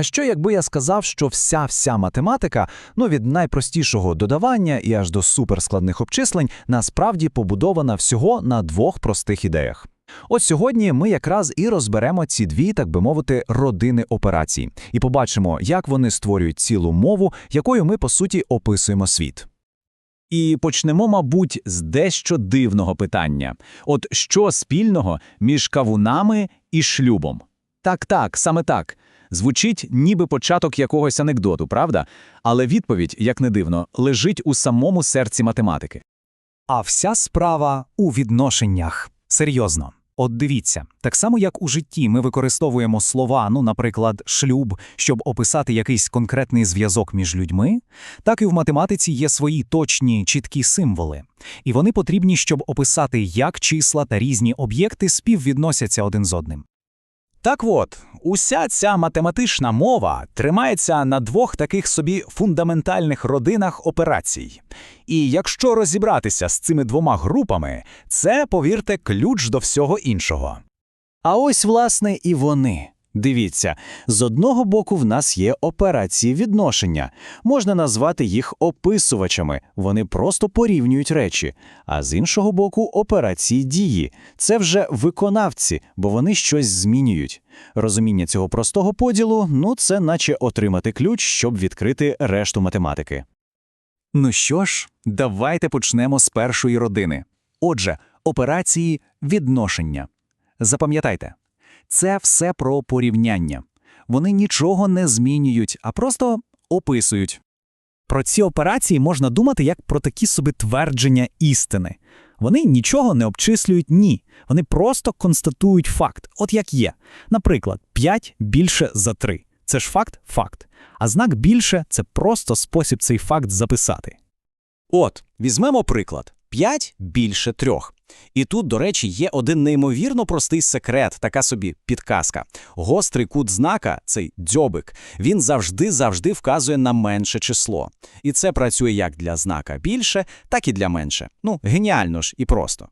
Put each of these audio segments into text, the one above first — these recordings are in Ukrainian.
А що якби я сказав, що вся вся математика, ну від найпростішого додавання і аж до суперскладних обчислень, насправді побудована всього на двох простих ідеях. От сьогодні ми якраз і розберемо ці дві, так би мовити, родини операцій, і побачимо, як вони створюють цілу мову, якою ми по суті описуємо світ. І почнемо, мабуть, з дещо дивного питання: от що спільного між кавунами і шлюбом? Так, так, саме так. Звучить ніби початок якогось анекдоту, правда? Але відповідь, як не дивно, лежить у самому серці математики. А вся справа у відношеннях. Серйозно. От дивіться, так само як у житті ми використовуємо слова, ну, наприклад, шлюб, щоб описати якийсь конкретний зв'язок між людьми, так і в математиці є свої точні, чіткі символи. І вони потрібні, щоб описати, як числа та різні об'єкти співвідносяться один з одним. Так от, уся ця математична мова тримається на двох таких собі фундаментальних родинах операцій. І якщо розібратися з цими двома групами, це, повірте, ключ до всього іншого. А ось, власне, і вони. Дивіться, з одного боку в нас є операції відношення. Можна назвати їх описувачами, вони просто порівнюють речі. А з іншого боку, операції дії. Це вже виконавці, бо вони щось змінюють. Розуміння цього простого поділу ну це наче отримати ключ, щоб відкрити решту математики. Ну що ж, давайте почнемо з першої родини. Отже, операції відношення. Запам'ятайте, це все про порівняння. Вони нічого не змінюють, а просто описують. Про ці операції можна думати як про такі собі твердження істини. Вони нічого не обчислюють ні. Вони просто констатують факт, от як є. Наприклад, 5 більше за 3. Це ж факт факт. А знак більше це просто спосіб цей факт записати. От, візьмемо приклад: 5 більше 3. І тут, до речі, є один неймовірно простий секрет, така собі підказка. Гострий кут знака, цей дзьобик, він завжди-завжди вказує на менше число. І це працює як для знака більше, так і для менше. Ну, геніально ж і просто.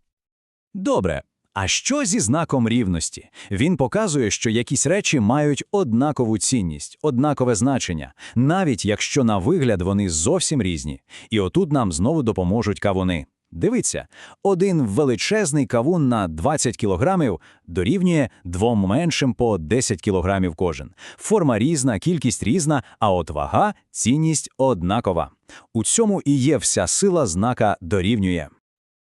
Добре. А що зі знаком рівності? Він показує, що якісь речі мають однакову цінність, однакове значення, навіть якщо на вигляд вони зовсім різні. І отут нам знову допоможуть кавуни. Дивіться, один величезний кавун на 20 кілограмів дорівнює двом меншим по 10 кілограмів кожен. Форма різна, кількість різна, а от вага, цінність однакова. У цьому і є вся сила знака дорівнює.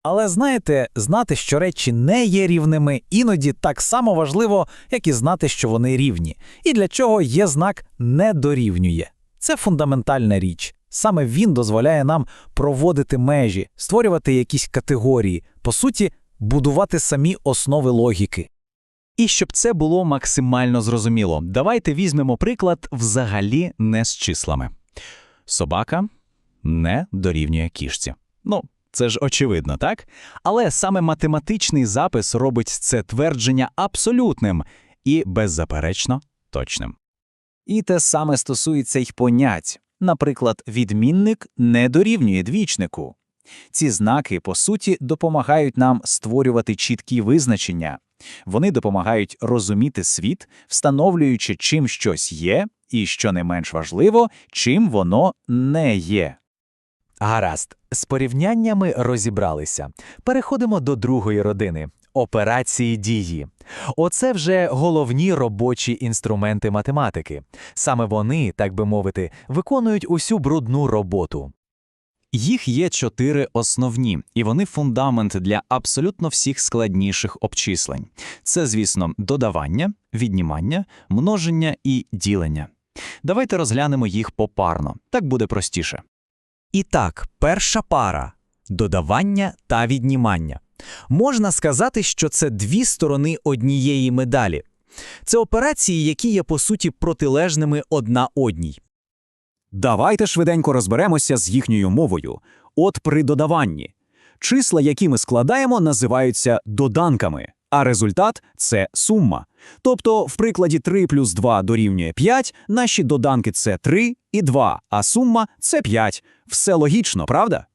Але знаєте, знати, що речі не є рівними, іноді так само важливо, як і знати, що вони рівні. І для чого є знак не дорівнює. Це фундаментальна річ. Саме він дозволяє нам проводити межі, створювати якісь категорії, по суті, будувати самі основи логіки. І щоб це було максимально зрозуміло, давайте візьмемо приклад взагалі не з числами. Собака не дорівнює кішці. Ну, це ж очевидно, так? Але саме математичний запис робить це твердження абсолютним і беззаперечно точним. І те саме стосується й понять. Наприклад, відмінник не дорівнює двічнику. Ці знаки, по суті, допомагають нам створювати чіткі визначення. Вони допомагають розуміти світ, встановлюючи, чим щось є, і, що не менш важливо, чим воно не є. Гаразд, з порівняннями розібралися. Переходимо до другої родини операції дії. Оце вже головні робочі інструменти математики. Саме вони, так би мовити, виконують усю брудну роботу. Їх є чотири основні, і вони фундамент для абсолютно всіх складніших обчислень. Це, звісно, додавання, віднімання, множення і ділення. Давайте розглянемо їх попарно, так буде простіше. І так, перша пара додавання та віднімання. Можна сказати, що це дві сторони однієї медалі. Це операції, які є по суті протилежними одна одній. Давайте швиденько розберемося з їхньою мовою. От при додаванні. Числа, які ми складаємо, називаються доданками, а результат це сума. Тобто, в прикладі 3 плюс 2 дорівнює 5, наші доданки це 3 і 2, а сума це 5. Все логічно, правда?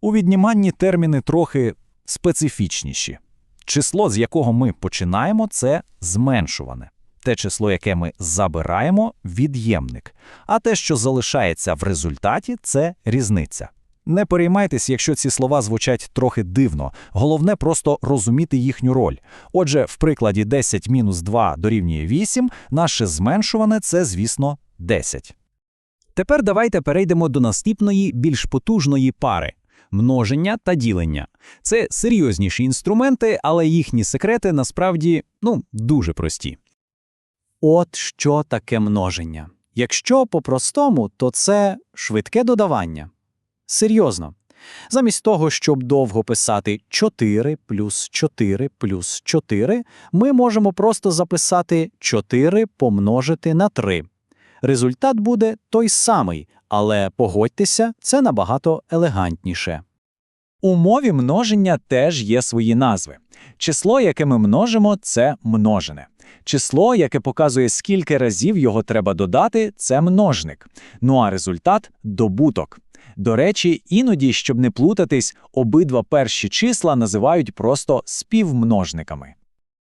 У відніманні терміни трохи специфічніші. Число, з якого ми починаємо, це зменшуване. те число, яке ми забираємо, від'ємник. А те, що залишається в результаті, це різниця. Не переймайтесь, якщо ці слова звучать трохи дивно. Головне просто розуміти їхню роль. Отже, в прикладі 10 мінус 2 дорівнює 8, наше зменшуване – це, звісно, 10. Тепер давайте перейдемо до наступної, більш потужної пари – множення та ділення. Це серйозніші інструменти, але їхні секрети насправді, ну, дуже прості. От що таке множення. Якщо по-простому, то це швидке додавання. Серйозно. Замість того, щоб довго писати 4 плюс 4 плюс 4, ми можемо просто записати 4 помножити на 3. Результат буде той самий, але погодьтеся, це набагато елегантніше. У мові множення теж є свої назви. Число, яке ми множимо, це множене. Число, яке показує, скільки разів його треба додати, це множник. Ну а результат добуток. До речі, іноді, щоб не плутатись, обидва перші числа називають просто співмножниками.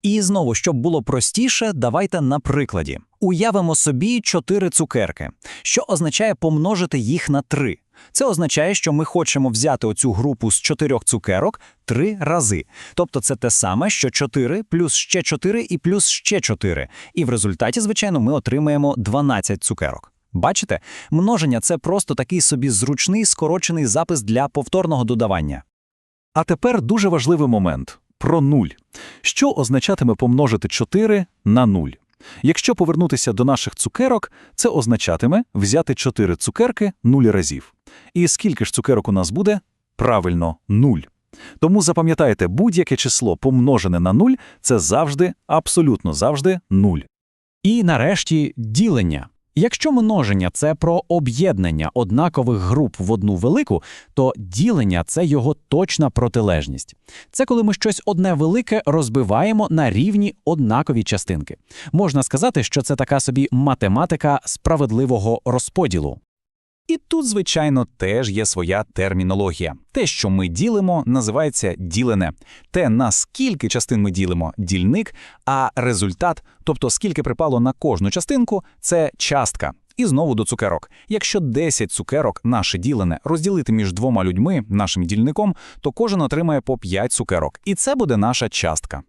І знову, щоб було простіше, давайте на прикладі. Уявимо собі чотири цукерки, що означає помножити їх на три. Це означає, що ми хочемо взяти оцю групу з чотирьох цукерок три рази. Тобто це те саме, що 4 плюс ще 4 і плюс ще 4. І в результаті, звичайно, ми отримаємо 12 цукерок. Бачите, множення це просто такий собі зручний скорочений запис для повторного додавання. А тепер дуже важливий момент про нуль. Що означатиме помножити 4 на 0? Якщо повернутися до наших цукерок, це означатиме взяти 4 цукерки 0 разів. І скільки ж цукерок у нас буде? Правильно, 0. Тому запам'ятайте, будь-яке число помножене на 0 – це завжди, абсолютно завжди 0. І нарешті ділення. Якщо множення це про об'єднання однакових груп в одну велику, то ділення це його точна протилежність. Це коли ми щось одне велике розбиваємо на рівні однакові частинки. Можна сказати, що це така собі математика справедливого розподілу. І тут, звичайно, теж є своя термінологія. Те, що ми ділимо, називається ділене. Те, на скільки частин ми ділимо – дільник, а результат, тобто скільки припало на кожну частинку – це частка. І знову до цукерок. Якщо 10 цукерок наше ділене розділити між двома людьми, нашим дільником, то кожен отримає по 5 цукерок. І це буде наша частка.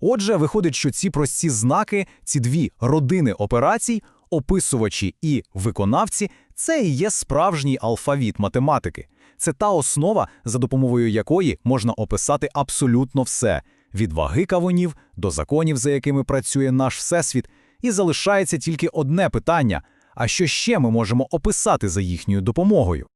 Отже, виходить, що ці прості знаки, ці дві родини операцій, описувачі і виконавці це і є справжній алфавіт математики. Це та основа, за допомогою якої можна описати абсолютно все від ваги кавунів до законів, за якими працює наш всесвіт. І залишається тільки одне питання: а що ще ми можемо описати за їхньою допомогою?